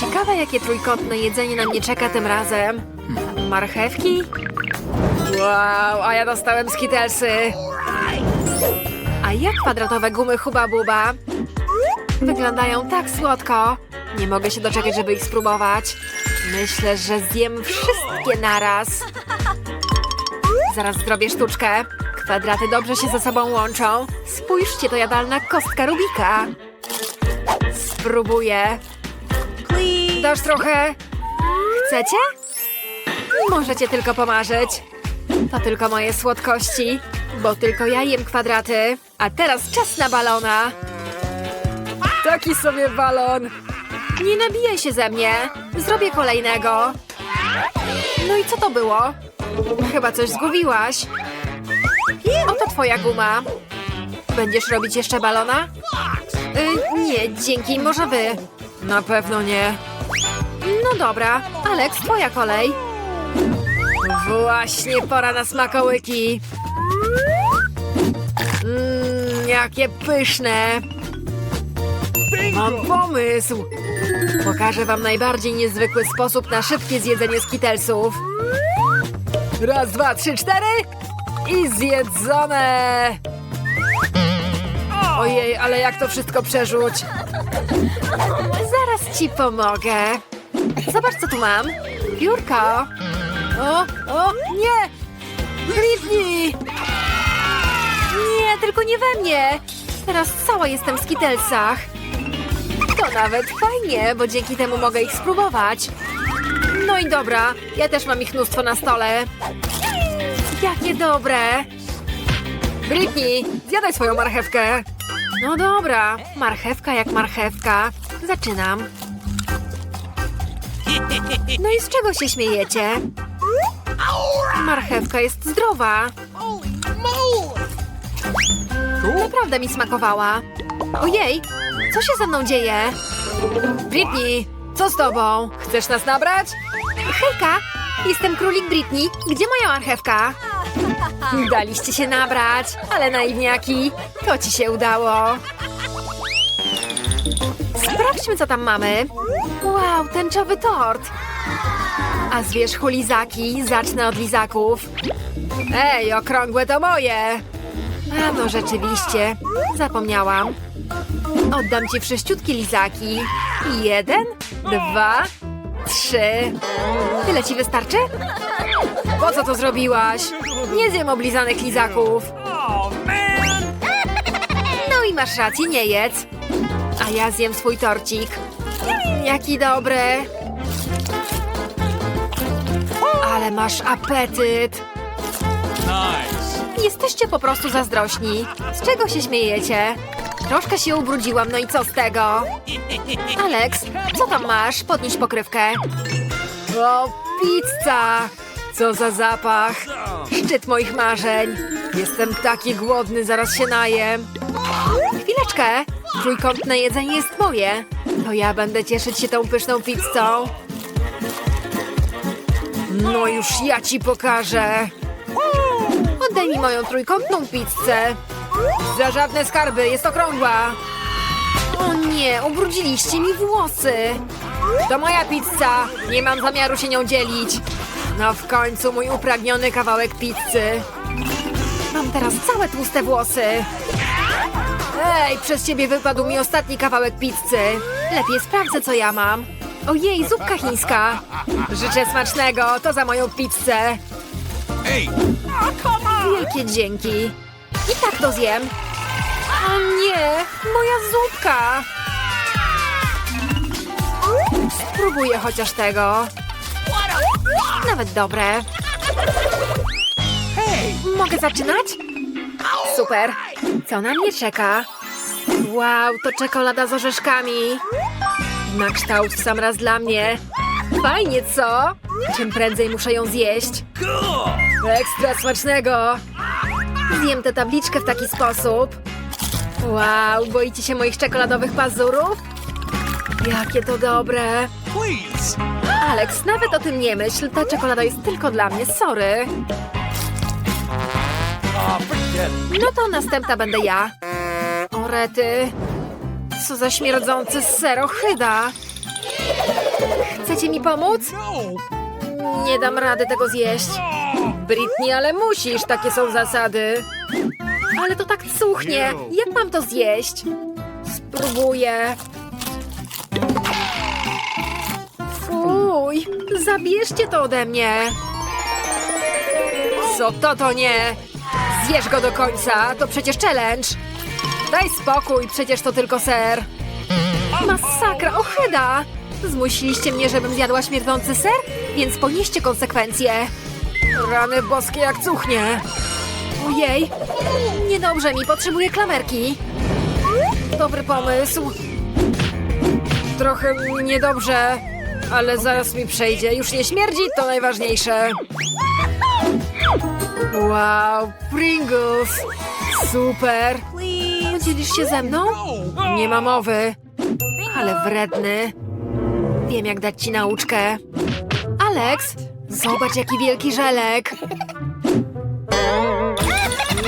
Ciekawe, jakie trójkątne jedzenie na mnie czeka tym razem. Marchewki? Wow, a ja dostałem skitelsy. A jak kwadratowe gumy Huba Buba? Wyglądają tak słodko. Nie mogę się doczekać, żeby ich spróbować. Myślę, że zjem wszystkie naraz. Zaraz zrobię sztuczkę. Kwadraty dobrze się ze sobą łączą. Spójrzcie, to jadalna kostka Rubika. Spróbuję. Dasz trochę? Chcecie? Możecie tylko pomarzyć. To tylko moje słodkości, bo tylko ja jem kwadraty. A teraz czas na balona. Taki sobie balon. Nie nabijaj się ze mnie. Zrobię kolejnego. No i co to było? Chyba coś zgubiłaś. Oto twoja guma. Będziesz robić jeszcze balona? Y, nie, dzięki, może wy. Na pewno nie. No dobra, Alex, twoja kolej. Właśnie pora na smakołyki. Mmm, jakie pyszne. Mam pomysł. Pokażę wam najbardziej niezwykły sposób na szybkie zjedzenie skitelsów. Raz, dwa, trzy, cztery i zjedzone. Ojej, ale jak to wszystko przerzuć? Zaraz ci pomogę. Zobacz, co tu mam. Piórko. O, o, nie! Britney! Nie, tylko nie we mnie. Teraz cała jestem w skitelsach. To nawet fajnie, bo dzięki temu mogę ich spróbować. No i dobra, ja też mam ich mnóstwo na stole. Jakie dobre! Britney, zjadaj swoją marchewkę. No dobra, marchewka jak marchewka. Zaczynam. No i z czego się śmiejecie? Marchewka jest zdrowa. Naprawdę mi smakowała. Ojej, co się ze mną dzieje? Britney, co z tobą? Chcesz nas nabrać? Hejka, jestem królik Britney. Gdzie moja marchewka? Daliście się nabrać, ale naiwniaki, to ci się udało. Sprawdźmy, co tam mamy. Wow, tęczowy tort. A z wierzchu lizaki, zacznę od lizaków. Ej, okrągłe to moje. A no rzeczywiście, zapomniałam. Oddam ci wszyściutkie lizaki. Jeden, dwa, trzy. Tyle ci wystarczy? Po co to zrobiłaś? Nie zjem oblizanych lizaków. No i masz rację, nie jedz. A ja zjem swój torcik. Jaki dobry. Ale masz apetyt. Nice. Jesteście po prostu zazdrośni. Z czego się śmiejecie? Troszkę się ubrudziłam, no i co z tego? Alex, co tam masz? Podnieś pokrywkę. O, pizza! Co za zapach! Szczyt moich marzeń! Jestem taki głodny, zaraz się najem. Chwileczkę! Trójkątne jedzenie jest moje. To ja będę cieszyć się tą pyszną pizzą. No już ja ci pokażę. Oddaj mi moją trójkątną pizzę. Za żadne skarby, jest okrągła. O nie, ubrudziliście mi włosy. To moja pizza. Nie mam zamiaru się nią dzielić. No w końcu mój upragniony kawałek pizzy. Mam teraz całe tłuste włosy. Ej, przez ciebie wypadł mi ostatni kawałek pizzy. Lepiej sprawdzę, co ja mam. Ojej, zupka chińska. Życzę smacznego, to za moją pizzę. Hey, Wielkie dzięki. I tak to zjem. O nie, moja zupka. Spróbuję chociaż tego. Nawet dobre. Mogę zaczynać? Super. Co na mnie czeka? Wow, to czekolada z orzeszkami. Na kształt w sam raz dla mnie. Fajnie, co? Czym prędzej muszę ją zjeść. Ekstra smacznego! Zjem tę tabliczkę w taki sposób. Wow, boicie się moich czekoladowych pazurów? Jakie to dobre! Alex, nawet o tym nie myśl. Ta czekolada jest tylko dla mnie, sorry. No to następna będę ja. Rety. Co za śmierdzący serohyda. Chcecie mi pomóc? Nie dam rady tego zjeść. Britney, ale musisz, takie są zasady. Ale to tak cuchnie. Jak mam to zjeść? Spróbuję. Fuj, zabierzcie to ode mnie. Co to to nie? Zjesz go do końca, to przecież challenge. Daj spokój, przecież to tylko ser. Masakra, ochyda! Zmusiliście mnie, żebym zjadła śmierdzący ser, więc ponieście konsekwencje. Rany boskie jak cuchnie. Ojej, niedobrze mi, potrzebuję klamerki. Dobry pomysł. Trochę niedobrze, ale zaraz mi przejdzie. Już nie śmierdzi, to najważniejsze. Wow, Pringles! Super! Podzielisz się ze mną? Nie ma mowy. Ale wredny. Wiem, jak dać ci nauczkę. Alex, zobacz, jaki wielki żelek.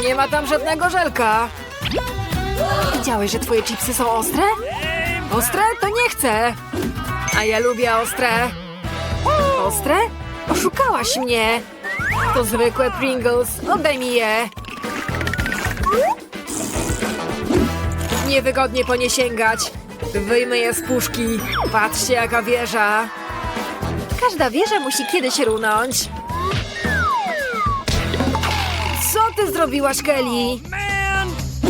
Nie ma tam żadnego żelka. Widziałeś, że twoje chipsy są ostre? Ostre? To nie chcę. A ja lubię ostre. Ostre? Oszukałaś mnie. To zwykłe Pringles. Oddaj mi je. Niewygodnie po nie sięgać. Wyjmę je z puszki. Patrzcie, jaka wieża. Każda wieża musi kiedyś runąć. Co ty zrobiłaś, Kelly?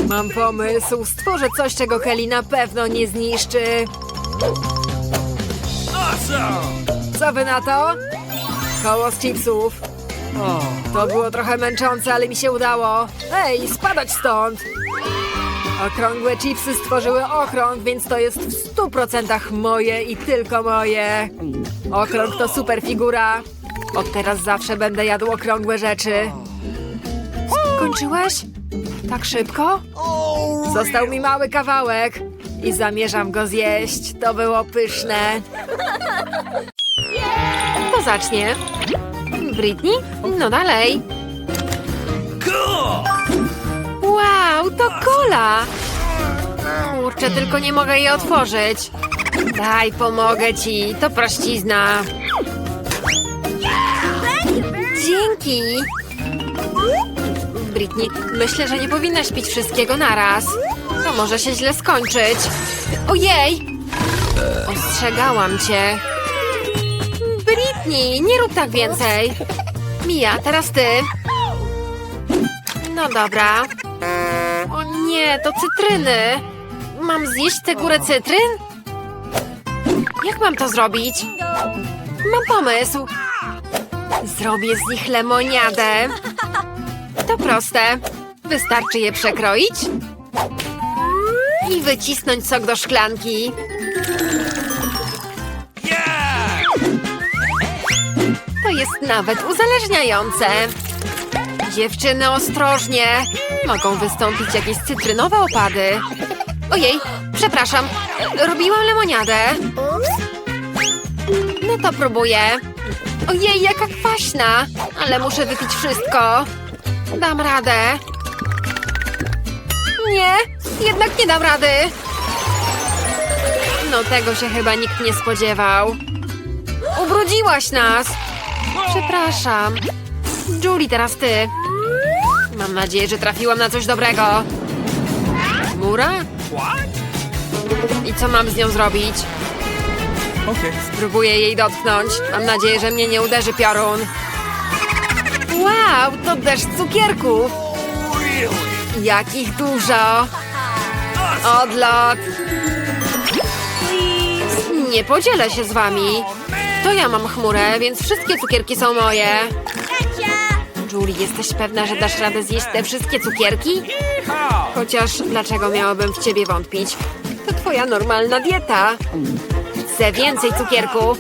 Mam pomysł. Stworzę coś, czego Kelly na pewno nie zniszczy. Co wy na to? Koło z chipsów. To było trochę męczące, ale mi się udało. Ej, spadać stąd! Okrągłe chipsy stworzyły okrąg, więc to jest w stu procentach moje i tylko moje. Okrąg to super figura. Od teraz zawsze będę jadł okrągłe rzeczy. Skończyłeś? Tak szybko? Został mi mały kawałek i zamierzam go zjeść. To było pyszne. Kto zacznie? Britney? No dalej. Cool. Wow, to kola! Kurczę, tylko nie mogę jej otworzyć. Daj, pomogę ci. To prościzna. Dzięki. Britney, myślę, że nie powinnaś pić wszystkiego naraz. To może się źle skończyć. Ojej! Ostrzegałam cię. Britney, nie rób tak więcej. Mia, teraz ty. No dobra. Nie, to cytryny. Mam zjeść tę górę cytryn? Jak mam to zrobić? Mam pomysł. Zrobię z nich lemoniadę. To proste. Wystarczy je przekroić i wycisnąć sok do szklanki. To jest nawet uzależniające. Dziewczyny, ostrożnie! Mogą wystąpić jakieś cytrynowe opady. Ojej, przepraszam, robiłam lemoniadę. No to próbuję. Ojej, jaka kwaśna! Ale muszę wypić wszystko. Dam radę. Nie, jednak nie dam rady. No tego się chyba nikt nie spodziewał. Ubrudziłaś nas! Przepraszam. Julie, teraz ty. Mam nadzieję, że trafiłam na coś dobrego. Mura? I co mam z nią zrobić? Okay. Próbuję jej dotknąć. Mam nadzieję, że mnie nie uderzy piorun. Wow, to deszcz cukierków. Jakich dużo. Odlot. Nie podzielę się z wami. To ja mam chmurę, więc wszystkie cukierki są moje. Julie, jesteś pewna, że dasz radę zjeść te wszystkie cukierki? Chociaż dlaczego miałabym w ciebie wątpić? To twoja normalna dieta. Chcę więcej cukierków.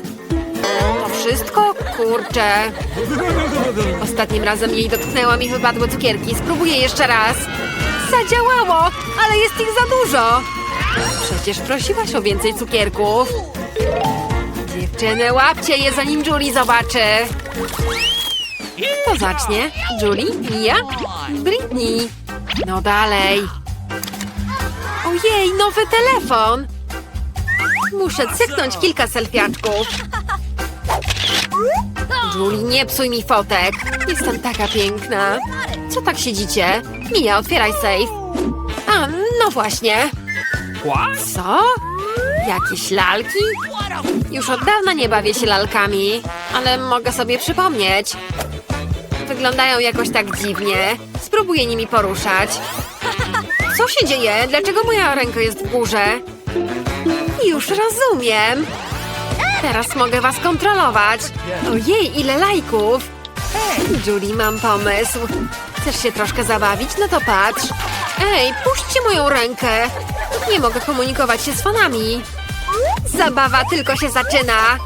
To wszystko? Kurczę. Ostatnim razem jej dotknęłam i wypadły cukierki. Spróbuję jeszcze raz. Zadziałało, ale jest ich za dużo. Przecież prosiłaś o więcej cukierków. Dziewczyny, łapcie je, zanim Julie zobaczy. Kto zacznie? Julie? Ja? Britney. No dalej. Ojej, nowy telefon. Muszę cyknąć kilka selfiaczków. Julie, nie psuj mi fotek. Jestem taka piękna. Co tak siedzicie? Mija, otwieraj safe. A, no właśnie. Co? Jakieś lalki? Już od dawna nie bawię się lalkami, ale mogę sobie przypomnieć. Wyglądają jakoś tak dziwnie. Spróbuję nimi poruszać. Co się dzieje? Dlaczego moja ręka jest w górze? Już rozumiem. Teraz mogę was kontrolować. Ojej, ile lajków. Julie, mam pomysł. Chcesz się troszkę zabawić? No to patrz. Ej, puśćcie moją rękę. Nie mogę komunikować się z fanami. Zabawa tylko się zaczyna.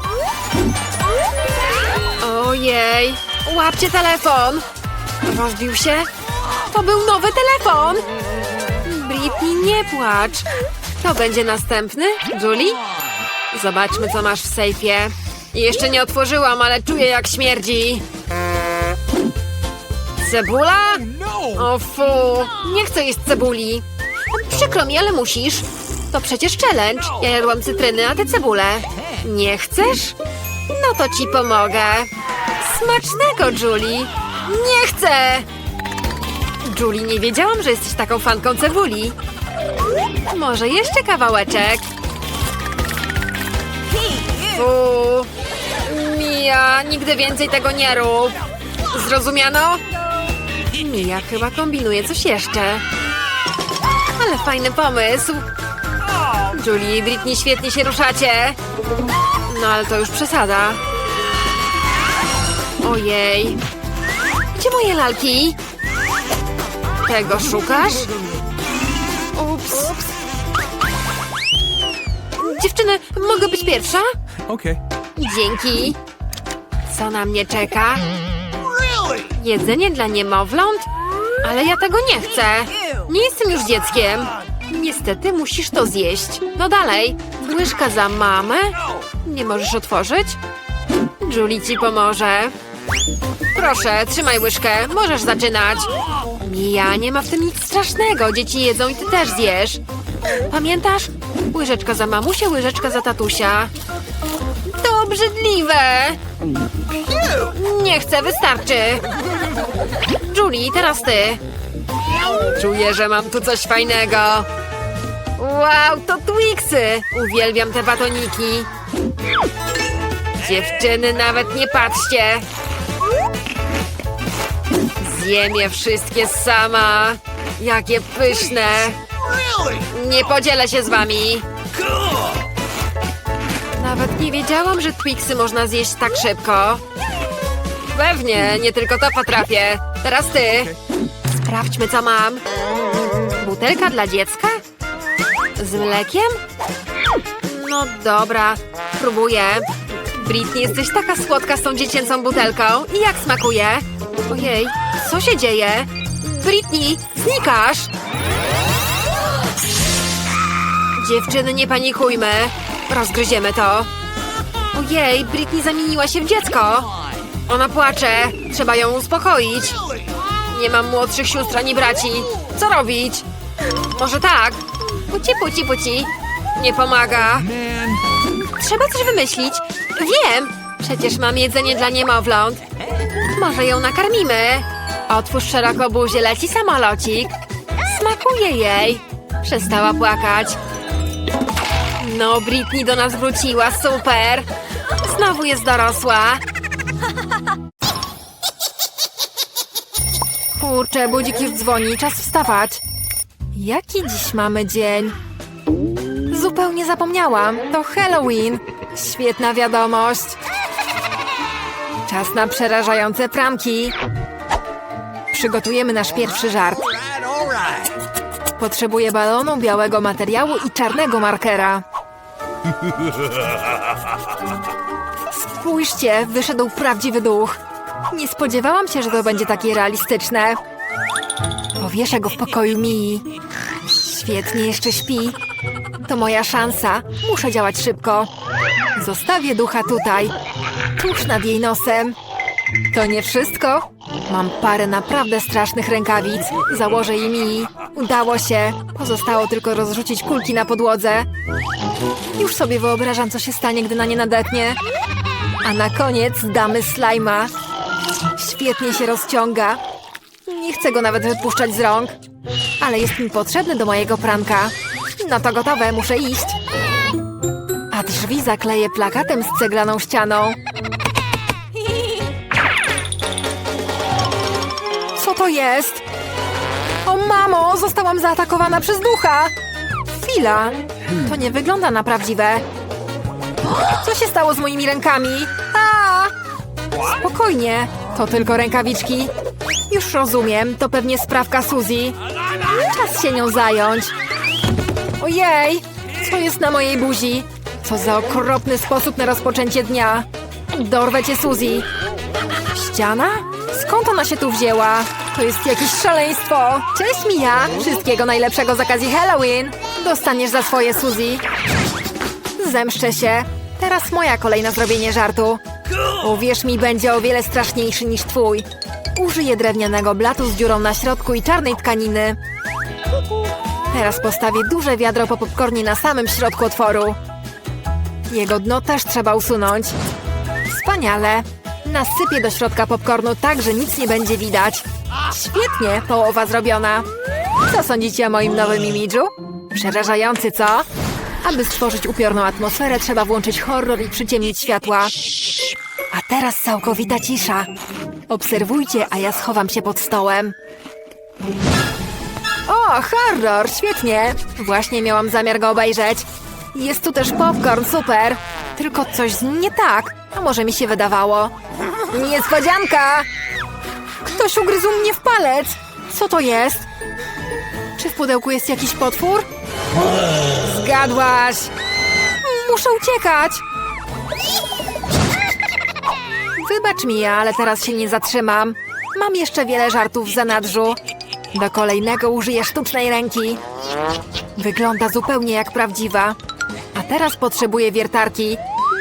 Ojej, łapcie telefon. Rozbił się? To był nowy telefon. Britney, nie płacz. To będzie następny? Julie? Zobaczmy, co masz w sejfie. Jeszcze nie otworzyłam, ale czuję, jak śmierdzi. Cebula? O fu, nie chcę jeść cebuli. Przykro mi, ale musisz. To przecież challenge. Ja jadłam cytryny, a ty cebulę. Nie chcesz? No to ci pomogę. Smacznego, Julie. Nie chcę! Julie, nie wiedziałam, że jesteś taką fanką cebuli. Może jeszcze kawałeczek? Fu. Mia, nigdy więcej tego nie rób. Zrozumiano? Mia chyba kombinuje coś jeszcze. Ale fajny pomysł. Julie i Britney świetnie się ruszacie. No ale to już przesada. Ojej. Gdzie moje lalki? Tego szukasz? Ups. Dziewczyny, mogę być pierwsza? Okay. Dzięki. Co na mnie czeka? Really? Jedzenie dla niemowląt? Ale ja tego nie chcę. Nie jestem już dzieckiem. Niestety musisz to zjeść. No dalej. Łyżka za mamę? Nie możesz otworzyć? Julie ci pomoże. Proszę, trzymaj łyżkę. Możesz zaczynać. Mija, nie ma w tym nic strasznego. Dzieci jedzą i ty też zjesz. Pamiętasz? Łyżeczka za mamusię, łyżeczka za tatusia. To obrzydliwe. Nie chcę, wystarczy. Julie, teraz ty. Czuję, że mam tu coś fajnego. Wow, to Twixy! Uwielbiam te batoniki. Dziewczyny, nawet nie patrzcie. Zjem je wszystkie sama. Jakie pyszne. Nie podzielę się z wami. Nawet nie wiedziałam, że Twixy można zjeść tak szybko. Pewnie, nie tylko to potrafię. Teraz ty. Sprawdźmy, co mam. Butelka dla dziecka? Z mlekiem? No dobra, spróbuję. Britney, jesteś taka słodka z tą dziecięcą butelką. I jak smakuje? Ojej, co się dzieje? Britney, znikasz! Dziewczyny, nie panikujmy. Rozgryziemy to. Ojej, Britney zamieniła się w dziecko. Ona płacze. Trzeba ją uspokoić. Nie mam młodszych sióstr ani braci. Co robić? Może tak? Puci, puci, puci. Nie pomaga. Trzeba coś wymyślić. Wiem! Przecież mam jedzenie dla niemowląt. Może ją nakarmimy. Otwórz szeroko buzię, leci samolocik. Smakuje jej. Przestała płakać. No, Britney do nas wróciła, super. Znowu jest dorosła. Kurczę, budzik już dzwoni, czas wstawać. Jaki dziś mamy dzień? Zupełnie zapomniałam. To Halloween. Świetna wiadomość. Czas na przerażające pranki. Przygotujemy nasz pierwszy żart. Potrzebuję balonu, białego materiału i czarnego markera. Spójrzcie, wyszedł prawdziwy duch. Nie spodziewałam się, że to będzie takie realistyczne. Powieszę go w pokoju Mii. Świetnie, jeszcze śpi. To moja szansa. Muszę działać szybko. Zostawię ducha tutaj, tuż nad jej nosem. To nie wszystko. Mam parę naprawdę strasznych rękawic. Założę je Mii. Udało się. Pozostało tylko rozrzucić kulki na podłodze. Już sobie wyobrażam, co się stanie, gdy na nie nadepnie. A na koniec damy slajma. Świetnie się rozciąga. Nie chcę go nawet wypuszczać z rąk. Ale jest mi potrzebny do mojego pranka. No to gotowe, muszę iść. A drzwi zakleję plakatem z ceglaną ścianą. Co to jest? O mamo, zostałam zaatakowana przez ducha! Chwila, to nie wygląda na prawdziwe. Co się stało z moimi rękami? A! Spokojnie, to tylko rękawiczki. Już rozumiem, to pewnie sprawka Suzy. Czas się nią zająć. Ojej, co jest na mojej buzi? Co za okropny sposób na rozpoczęcie dnia. Dorwę cię, Suzy. Ściana? Skąd ona się tu wzięła? To jest jakieś szaleństwo. Cześć, Mia. Wszystkiego najlepszego z okazji Halloween. Dostaniesz za swoje, Suzy. Zemszczę się. Teraz moja kolej na zrobienie żartu. Uwierz mi, będzie o wiele straszniejszy niż twój. Użyję drewnianego blatu z dziurą na środku i czarnej tkaniny. Teraz postawię duże wiadro po popcornie na samym środku otworu. Jego dno też trzeba usunąć. Wspaniale. Nasypię do środka popcornu tak, że nic nie będzie widać. Świetnie, połowa zrobiona. Co sądzicie o moim nowym imidżu? Przerażający, co? Aby stworzyć upiorną atmosferę, trzeba włączyć horror i przyciemnić światła. A teraz całkowita cisza. Obserwujcie, a ja schowam się pod stołem. O, horror, świetnie. Właśnie miałam zamiar go obejrzeć. Jest tu też popcorn, super. Tylko coś nie tak. A może mi się wydawało. Niespodzianka! Ktoś ugryzł mnie w palec. Co to jest? Czy w pudełku jest jakiś potwór? Zgadłaś! Muszę uciekać! Wybacz mi, ale teraz się nie zatrzymam. Mam jeszcze wiele żartów w zanadrzu. Do kolejnego użyję sztucznej ręki. Wygląda zupełnie jak prawdziwa. A teraz potrzebuję wiertarki.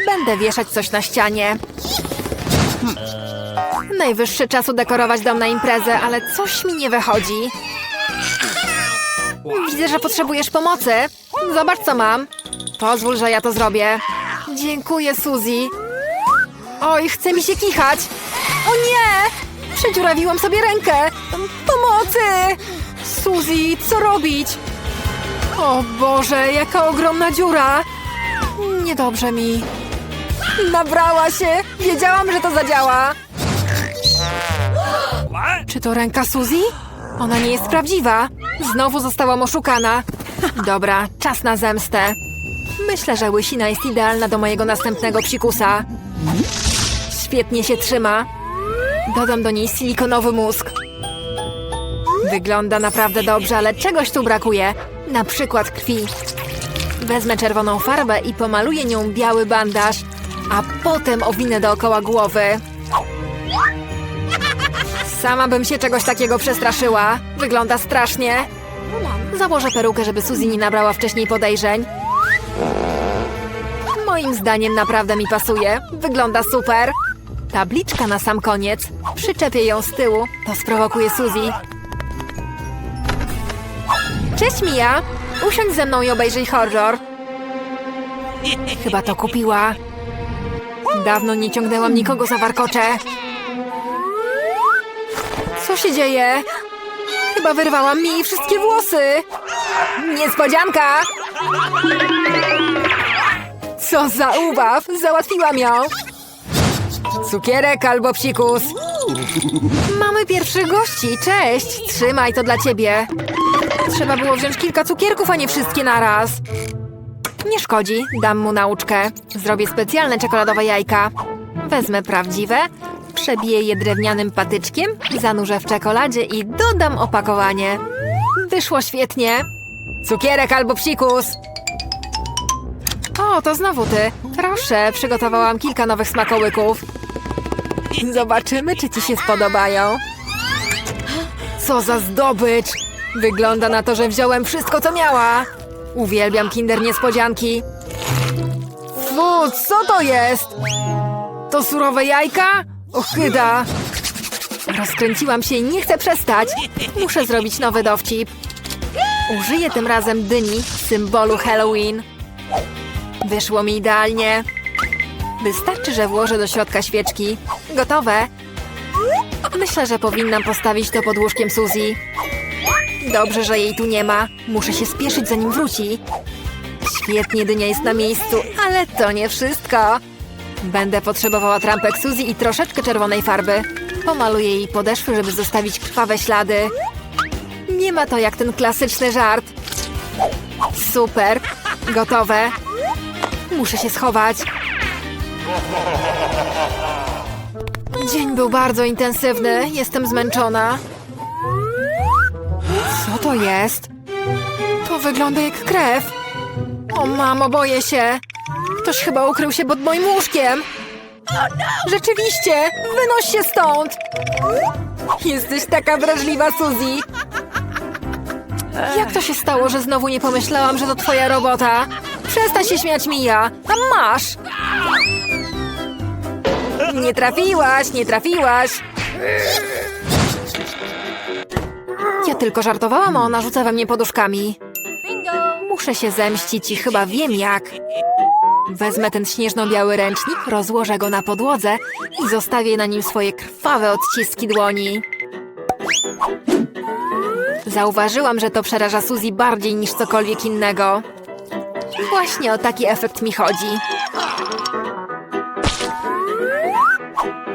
Będę wieszać coś na ścianie. Najwyższy czas udekorować dom na imprezę, ale coś mi nie wychodzi. Widzę, że potrzebujesz pomocy. Zobacz, co mam. Pozwól, że ja to zrobię. Dziękuję, Suzy. Oj, chce mi się kichać. O nie! Przedziurawiłam sobie rękę. Pomocy! Suzy, co robić? O Boże, jaka ogromna dziura. Niedobrze mi. Nabrała się. Wiedziałam, że to zadziała. Czy to ręka Suzy? Ona nie jest prawdziwa. Znowu zostałam oszukana. Dobra, czas na zemstę. Myślę, że łysina jest idealna do mojego następnego psikusa. Świetnie się trzyma. Dodam do niej silikonowy mózg. Wygląda naprawdę dobrze, ale czegoś tu brakuje. Na przykład krwi. Wezmę czerwoną farbę i pomaluję nią biały bandaż, a potem owinę dookoła głowy. Sama bym się czegoś takiego przestraszyła. Wygląda strasznie. Założę perukę, żeby Suzy nie nabrała wcześniej podejrzeń. Moim zdaniem naprawdę mi pasuje. Wygląda super. Tabliczka na sam koniec. Przyczepię ją z tyłu. To sprowokuje Suzy. Cześć, Mia. Usiądź ze mną i obejrzyj horror. Chyba to kupiła. Dawno nie ciągnęłam nikogo za warkocze. Co się dzieje? Chyba wyrwałam mi wszystkie włosy. Niespodzianka! Co za ubaw! Załatwiłam ją! Cukierek albo psikus. Mamy pierwszych gości. Cześć! Trzymaj to dla ciebie. Trzeba było wziąć kilka cukierków, a nie wszystkie naraz. Nie szkodzi, dam mu nauczkę. Zrobię specjalne czekoladowe jajka. Wezmę prawdziwe, przebiję je drewnianym patyczkiem, zanurzę w czekoladzie i dodam opakowanie. Wyszło świetnie. Cukierek albo psikus. O, to znowu ty. Proszę, przygotowałam kilka nowych smakołyków. Zobaczymy, czy ci się spodobają. Co za zdobycz! Wygląda na to, że wziąłem wszystko, co miała. Uwielbiam kinder niespodzianki. Fu, co to jest? To surowe jajka? Ochyda! Rozkręciłam się i nie chcę przestać. Muszę zrobić nowy dowcip. Użyję tym razem dyni, symbolu Halloween. Wyszło mi idealnie. Wystarczy, że włożę do środka świeczki. Gotowe. Myślę, że powinnam postawić to pod łóżkiem Suzy. Dobrze, że jej tu nie ma. Muszę się spieszyć, zanim wróci. Świetnie, dynia jest na miejscu, ale to nie wszystko. Będę potrzebowała trampek Suzy i troszeczkę czerwonej farby. Pomaluję jej podeszwy, żeby zostawić krwawe ślady. Nie ma to jak ten klasyczny żart. Super. Gotowe. Muszę się schować. Dzień był bardzo intensywny. Jestem zmęczona. Co to jest? To wygląda jak krew. O mamo, boję się. Ktoś chyba ukrył się pod moim łóżkiem. Rzeczywiście! Wynoś się stąd! Jesteś taka wrażliwa, Suzy. Jak to się stało, że znowu nie pomyślałam, że to twoja robota? Przestań się śmiać, Mija. A masz! Nie trafiłaś, nie trafiłaś. Tylko żartowałam, a ona rzuca we mnie poduszkami. Muszę się zemścić i chyba wiem jak. Wezmę ten śnieżno-biały ręcznik, rozłożę go na podłodze i zostawię na nim swoje krwawe odciski dłoni. Zauważyłam, że to przeraża Suzy bardziej niż cokolwiek innego. Właśnie o taki efekt mi chodzi.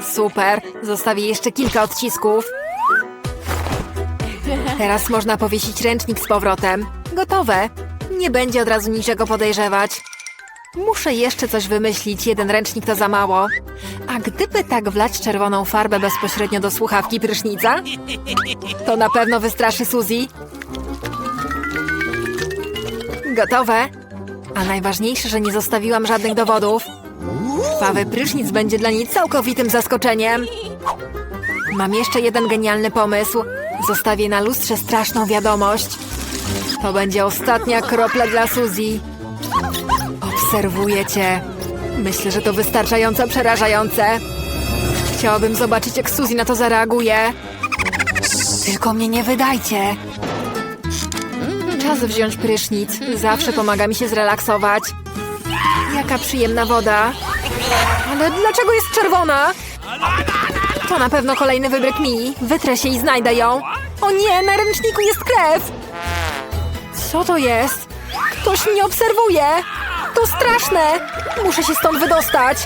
Super, zostawię jeszcze kilka odcisków. Teraz można powiesić ręcznik z powrotem. Gotowe. Nie będzie od razu niczego podejrzewać. Muszę jeszcze coś wymyślić, jeden ręcznik to za mało. A gdyby tak wlać czerwoną farbę bezpośrednio do słuchawki prysznica? To na pewno wystraszy Suzy. Gotowe. A najważniejsze, że nie zostawiłam żadnych dowodów. Krwawy prysznic będzie dla niej całkowitym zaskoczeniem. Mam jeszcze jeden genialny pomysł. Zostawię na lustrze straszną wiadomość. To będzie ostatnia kropla dla Suzy. Obserwuję cię. Myślę, że to wystarczająco przerażające. Chciałabym zobaczyć, jak Suzy na to zareaguje. Tylko mnie nie wydajcie. Czas wziąć prysznic. Zawsze pomaga mi się zrelaksować. Jaka przyjemna woda. Ale dlaczego jest czerwona? To na pewno kolejny wybryk mi. Wytrę się i znajdę ją. O nie, na ręczniku jest krew. Co to jest? Ktoś mnie obserwuje. To straszne. Muszę się stąd wydostać.